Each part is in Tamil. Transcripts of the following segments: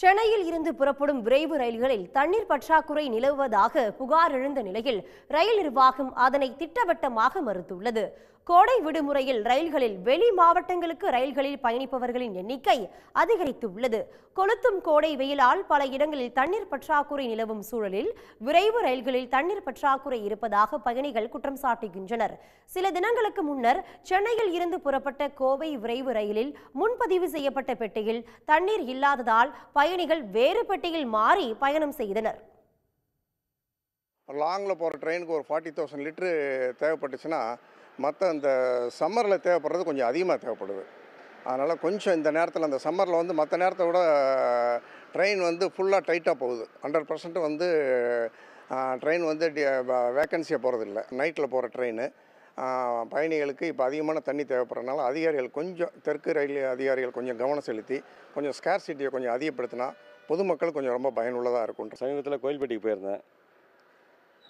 சென்னையில் இருந்து புறப்படும் விரைவு ரயில்களில் தண்ணீர் பற்றாக்குறை நிலவுவதாக புகார் எழுந்த நிலையில் ரயில் நிர்வாகம் அதனை திட்டவட்டமாக மறுத்துள்ளது. கோடை விடுமுறையில் ரயில்களில் வெளி மாவட்டங்களுக்கு ரயில்களில் பயணிப்பவர்களின் எண்ணிக்கை அதிகரித்துள்ளது. கொளுத்தும் கோடை வெயிலால் பல இடங்களில் தண்ணீர் பற்றாக்குறை நிலவும் சூழலில் விரைவு ரயில்களில் தண்ணீர் பற்றாக்குறை இருப்பதாக பயணிகள் குற்றம் சாட்டுகின்றனர். சில தினங்களுக்கு முன்னர் சென்னையில் இருந்து புறப்பட்ட கோவை விரைவு ரயிலில் முன்பதிவு செய்யப்பட்ட பெட்டியில் தண்ணீர் இல்லாததால் பயணிகள் வேறு பெட்டியில் மாறி பயணம் செய்தனர். லாங்கில் போகிற ட்ரெயினுக்கு ஒரு ஃபார்ட்டி தௌசண்ட் லிட்ரு தேவைப்பட்டுச்சுன்னா மற்ற இந்த சம்மரில் தேவைப்படுறது கொஞ்சம் அதிகமாக தேவைப்படுது. அதனால் கொஞ்சம் இந்த நேரத்தில் அந்த சம்மரில் வந்து மற்ற நேரத்தை விட ட்ரெயின் வந்து ஃபுல்லாக டைட்டாக போகுது. ஹண்ட்ரட் பர்சன்ட் வந்து ட்ரெயின் வந்து வேக்கன்சியாக போகிறதில்ல நைட்டில் போகிற ட்ரெயின். பயணிகளுக்கு இப்போ அதிகமான தண்ணி தேவைப்படுறதுனால அதிகாரிகள் கொஞ்சம் தெற்கு ரயில் அதிகாரிகள் கொஞ்சம் கவனம் செலுத்தி கொஞ்சம் ஸ்கேர்சிட்டியை கொஞ்சம் அதிகப்படுத்தினா பொதுமக்கள் கொஞ்சம் ரொம்ப பயனுள்ளதாக இருக்கும் சமீபத்தில் கோயில்பட்டிக்கு போயிருந்தேன்.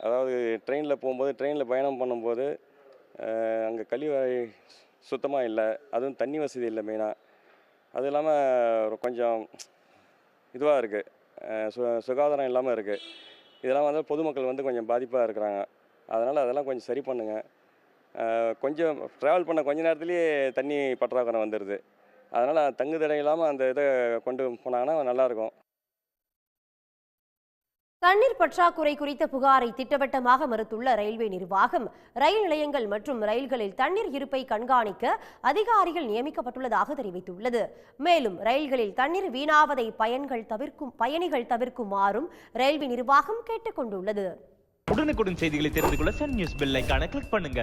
அதாவது ட்ரெயினில் போகும்போது ட்ரெயினில் பயணம் பண்ணும்போது அங்கே கழிவறை சுத்தமாக இல்லை அதுவும் தண்ணி வசதி இல்லை மெயினாக அது இல்லாமல் கொஞ்சம் இதுவாக இருக்குது சு சுகாதாரம் இல்லாமல் இருக்குது இதெல்லாம் வந்து பொதுமக்கள் வந்து கொஞ்சம் பாதிப்பாக இருக்கிறாங்க. அதனால் அதெல்லாம் கொஞ்சம் சரி பண்ணுங்கள் கொஞ்சம் ட்ராவல் பண்ண கொஞ்ச நேரத்துலேயே தண்ணி பற்றாக்குறை வந்துடுது அதனால் தங்குதடை இல்லாமல் அந்த இதை கொண்டு போனாங்கன்னா நல்லாயிருக்கும். தண்ணீர் பற்றாக்குறை குறித்த புகாரை திட்டவட்டமாக மறுத்துள்ள ரயில்வே நிர்வாகம் ரயில் நிலையங்கள் மற்றும் ரயில்களில் தண்ணீர் இருப்பை கண்காணிக்க அதிகாரிகள் நியமிக்கப்பட்டுள்ளதாக தெரிவித்துள்ளது. மேலும் ரயில்களில் தண்ணீர் வீணாவதை பயன்கள் தவிர்க்கும் பயணிகள் தவிர்க்குமாறும் ரயில்வே நிர்வாகம் கேட்டுக்கொண்டுள்ளது. உடனுக்குடன் செய்திகளை தெரிந்து கொள்ள சன் நியூஸ் பெல் கிளிக் பண்ணுங்க.